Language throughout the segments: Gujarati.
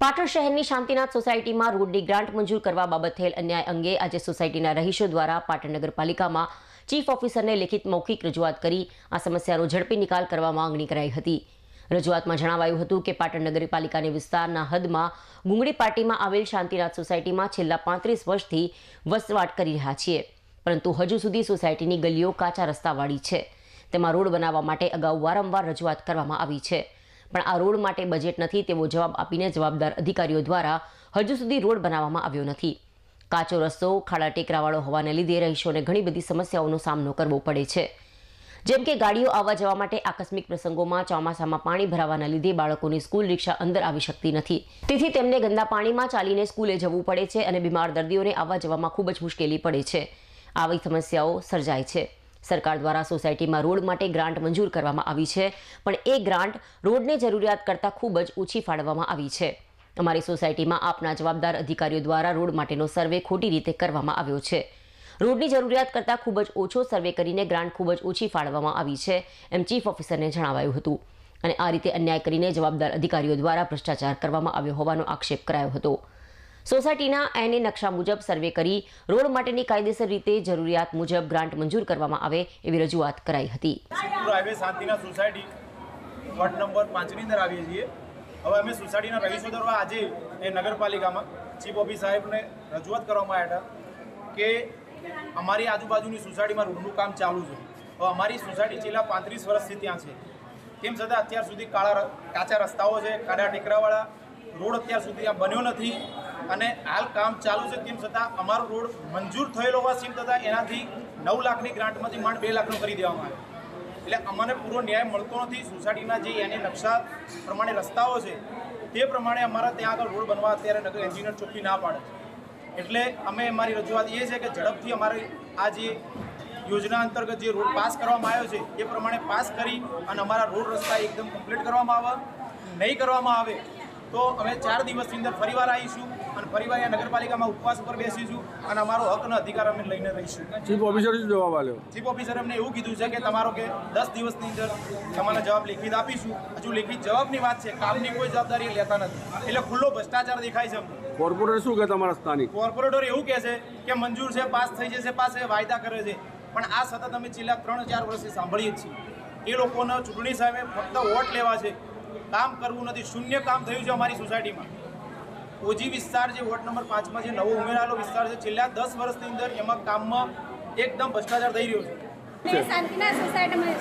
પાટણ શહેરની શાંતિનાથ સોસાયટીમાં રોડની ગ્રાન્ટ મંજૂર કરવા બાબત થયેલ અન્યાય અંગે આજે સોસાયટીના રહીશો દ્વારા પાટણ નગરપાલિકામાં ચીફ ઓફિસરને લેખિત મૌખિક રજૂઆત કરી આ સમસ્યાનો ઝડપી નિકાલ કરવા માંગણી કરાઈ હતી. રજૂઆતમાં જણાવાયું હતું કે પાટણ નગરપાલિકાની વિસ્તારના હદમાં ગુંગળી પાર્ટીમાં આવેલ શાંતિનાથ સોસાયટીમાં છેલ્લા પાંત્રીસ વર્ષથી વસવાટ કરી રહ્યા છીએ. પરંતુ હજુ સુધી સોસાયટીની ગલીઓ કાચા રસ્તાવાળી છે. તેમાં રોડ બનાવવા માટે અગાઉ વારંવાર રજૂઆત કરવામાં આવી છે. પણ આ રોડ માટે બજેટ નથી તેવો જવાબ આપીને જવાબદાર અધિકારીઓ દ્વારા હજુ સુધી રોડ બનાવવામાં આવ્યો નથી. કાચો રસ્તો, ખાડા ટેકરાવાળો હોવાને લીધે રહીશોને ઘણી બધી સમસ્યાઓનો સામનો કરવો પડે છે. જેમ કે ગાડીઓ આવવા જવા માટે આકસ્મિક પ્રસંગોમાં ચોમાસામાં પાણી ભરાવાના લીધે બાળકોની સ્કૂલ રિક્ષા અંદર આવી શકતી નથી. તેથી તેમને ગંદા પાણીમાં ચાલીને સ્કૂલે જવું પડે છે અને બીમાર દર્દીઓને આવવા જવામાં ખૂબ જ મુશ્કેલી પડે છે. આવી સમસ્યાઓ સર્જાય છે. સરકાર દ્વારા સોસાયટીમાં રોડ માટે ગ્રાન્ટ મંજૂર કરવામાં આવી છે. પણ એ ગ્રાન્ટ રોડને જરૂરિયાત કરતાં ખૂબ જ ઓછી ફાળવવામાં આવી છે. અમારી સોસાયટીમાં આપના જવાબદાર અધિકારીઓ દ્વારા રોડ માટેનો સર્વે ખોટી રીતે કરવામાં આવ્યો છે. રોડની જરૂરિયાત કરતાં ખૂબ જ ઓછો સર્વે કરીને ગ્રાન્ટ ખૂબ જ ઓછી ફાળવવામાં આવી છે, એમ ચીફ ઓફિસરને જણાવાયું હતું. અને આ રીતે અન્યાય કરીને જવાબદાર અધિકારીઓ દ્વારા ભ્રષ્ટાચાર કરવામાં આવ્યો હોવાનો આક્ષેપ કરાયો હતો. સોસાયટીના એને નકશા મુજબ સર્વે કરી રોડ માટેની કાયદેસર રીતે જરૂરિયાત મુજબ ગ્રાન્ટ મંજૂર કરવામાં આવે એવી રજૂઆત કરાઈ હતી. હાઈવે શાંતિના સોસાયટી વોર્ડ નંબર પાંચની અંદર આવીએ છીએ. હવે અમે સોસાયટીના રહીશો દ્વારા આજે એ નગરપાલિકામાં ચીફ ઓફિસ સાહેબને રજૂઆત કરવામાં આવ્યા હતા કે અમારી આજુબાજુની સોસાયટીમાં રોડનું કામ ચાલુ છે. હવે અમારી સોસાયટી છેલ્લા પાંત્રીસ વર્ષથી ત્યાં છે. તેમ છતાં અત્યાર સુધી કાળા કાચા રસ્તાઓ છે, કાળા ટેકરાવાળા રોડ અત્યાર સુધી ત્યાં બન્યો નથી. અને હાલ કામ ચાલુ છે તેમ છતાં અમારો રોડ મંજૂર થયેલો હોવા સીમ છતાં એનાથી નવ લાખની ગ્રાન્ટમાંથી માંડ બે લાખનો કરી દેવામાં આવ્યો. એટલે અમને પૂરો ન્યાય મળતો નથી. સોસાયટીના જે એને નકશા પ્રમાણે રસ્તાઓ છે, તે પ્રમાણે અમારા ત્યાં આગળ રોડ બનવા અત્યારે નગર એન્જિનિયર ચોખ્ખી ના પાડે એટલે અમે અમારી રજૂઆત એ છે કે ઝડપથી અમારી આ જે યોજના અંતર્ગત જે રોડ પાસ કરવામાં આવ્યો છે, એ પ્રમાણે પાસ કરી અને અમારા રોડ રસ્તા એકદમ કમ્પ્લીટ કરવામાં આવે. નહીં કરવામાં આવે તો અમે ચાર દિવસની અંદર ફરીવાર આવીશું અને ફરીવાર અહીંયા નગરપાલિકામાં ઉપવાસ ઉપર બેસીશું અને અમારો હક અને અધિકાર અમે લઈને રહીશું. ચીફ ઓફિસર શું જવાબ આવ્યો ચીફ ઓફિસર અમને એવું કીધું છે કે તમારો કે દસ દિવસની અંદર તમારા જવાબ લેખિત આપીશું. હજુ લેખિત જવાબની વાત છે કામની કોઈ જવાબદારી લેતા નથી. એટલે ખુલ્લો ભ્રષ્ટાચાર દેખાય છે અમને. કોર્પોરેટર શું કહે તમારા સ્થાનિક? કોર્પોરેટર એવું કહે છે કે મંજૂર છે પાસ થઈ જશે પાસ એ વાયદા કરે છે. પણ આ સતત અમે છેલ્લા ત્રણ ચાર વર્ષથી સાંભળીએ છીએ. એ લોકોના ચૂંટણી સામે ફક્ત વોટ લેવા છે. કામ કરવું નથી શૂન્ય કામ થયું છે અમારી સોસાયટીમાં. ઓજી વિસ્તાર જે વોર્ડ નંબર પાંચમાં જે નવો ઉમેરાયેલો વિસ્તાર છે છેલ્લા દસ વર્ષની અંદર એમાં કામમાં એકદમ ભ્રષ્ટાચાર થઈ રહ્યો છે. શાંતિના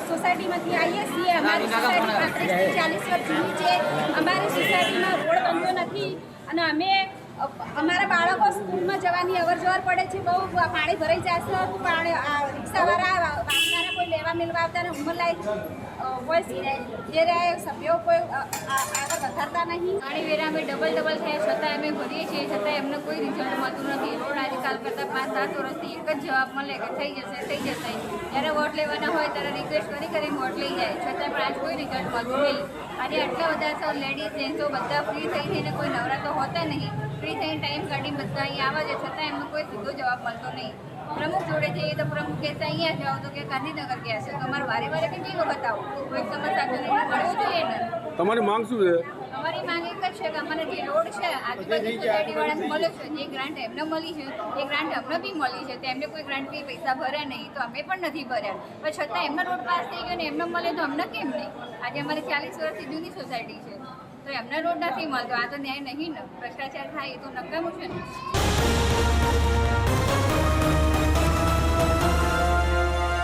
સોસાયટીમાંથી આવીએ છીએ. અમારી સોસાયટી પાંત્રીસથી ચાલીસ વર્ષ જૂની છે. અમારી સોસાયટીમાં રોડ નથી. અને અમે અમારા બાળકો સ્કૂલમાં જવાની અવર જવર પડે છે, બહુ પાણી ભરાઈ જશે, પાણી રિક્ષાવાળા વાહનવાળા કોઈ લેવા મેળવા આવતા ને ઉંમરલાયક હોય જે રહ્યા સભ્યો કોઈ આગળ વધારતા નહીં. પાણી વેરા અમે ડબલ ડબલ થયા, છતાં અમે ભરીએ છીએ, છતાં એમને કોઈ રિઝલ્ટ મળતું નથી. રોડ આજકાલ કરતાં પાંચ, સાત વર્ષથી એક જ જવાબ મળે કે થઈ જશે થઈ જશે. જ્યારે વોટ લેવાના હોય, ત્યારે રિક્વેસ્ટ કરી કરી વોટ લઈ જાય, છતાં પણ આજ કોઈ રિઝલ્ટ મળતું નહીં. આજે આટલા બધા સૌ લેડીઝ જેન્ટ્સો બધા ફ્રી થઈ થઈને કોઈ નવરા તો હોતા નહીં. ફ્રી થઈને ટાઈમ કાઢી બધા અહીંયા આવે છે, છતાં એમનો કોઈ સીધો જવાબ મળતો નહીં. પ્રમુખ જોડે જઈએ તો પ્રમુખ કહેતા અહીંયા જાઓ તો કે ગાંધીનગર ગયા છે. તમારે વારે વારે કેટલી વખત આવો? કોઈ સમસ્યા તો નહીં. મળવું જોઈએ ને? તમારી માંગ શું છે? અમારી માંગ એક જ છે કે અમને જે રોડ છે, આજુબાજુ સોસાયટીવાળાને મળ્યો છે. જે ગ્રાન્ટ એમને મળી છે એ ગ્રાન્ટ અમને બી મળી છે, તો એમને કોઈ ગ્રાન્ટ બી પૈસા ભર્યા નહીં, તો અમે પણ નથી ભર્યા. પણ છતાં એમનો રોડ પાસ થઈ ગયો ને એમને મળે તો અમને કેમ નહીં? આજે અમારી ચાલીસ વર્ષથી જૂની સોસાયટી છે, તો એમને રોડ નથી મળતો. આ તો ન્યાય નહીં ને. ભ્રષ્ટાચાર થાય એ તો નકામું છે ને.